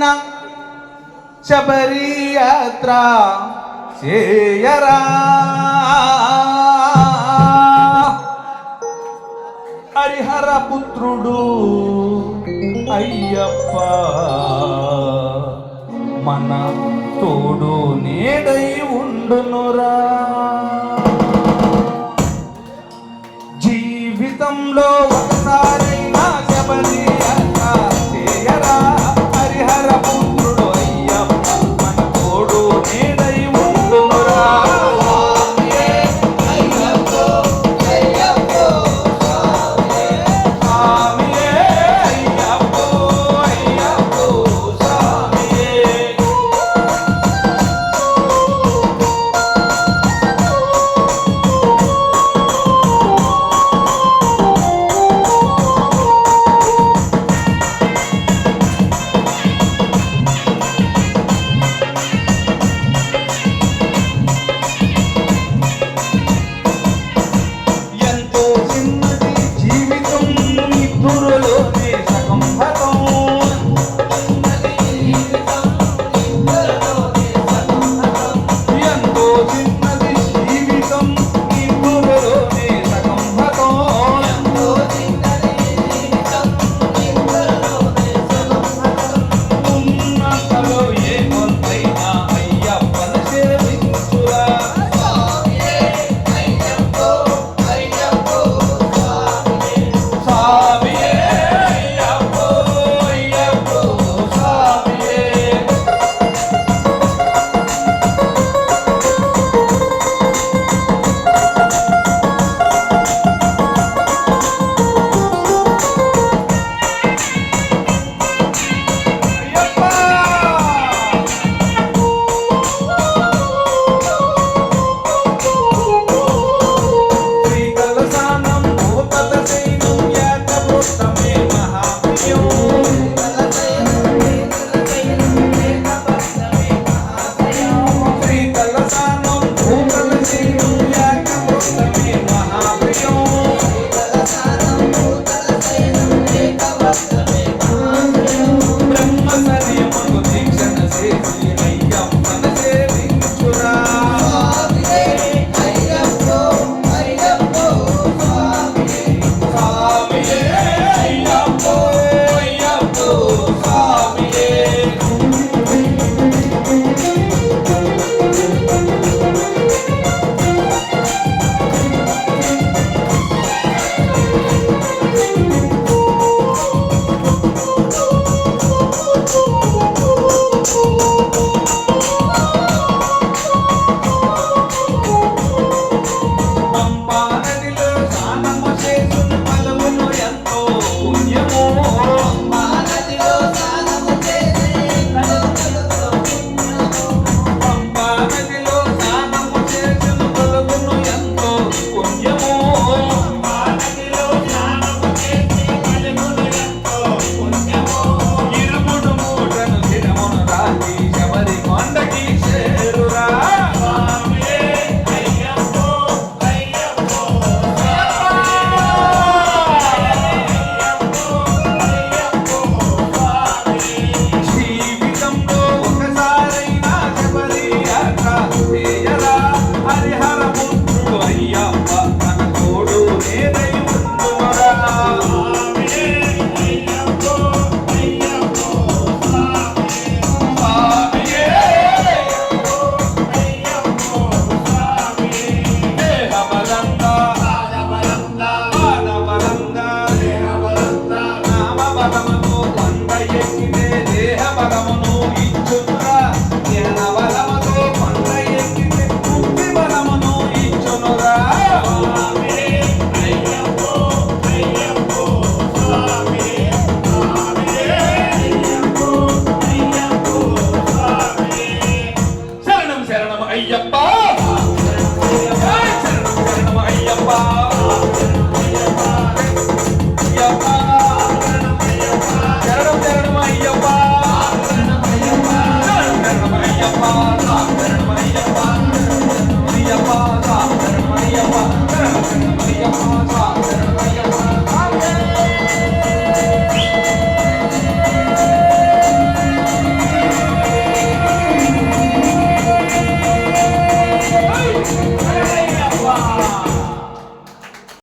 నిన్న శబరియాత్ర చేయరా? హరిహర పుత్రుడు అయ్యప్ప మన తోడు నేడై ఉండునురా.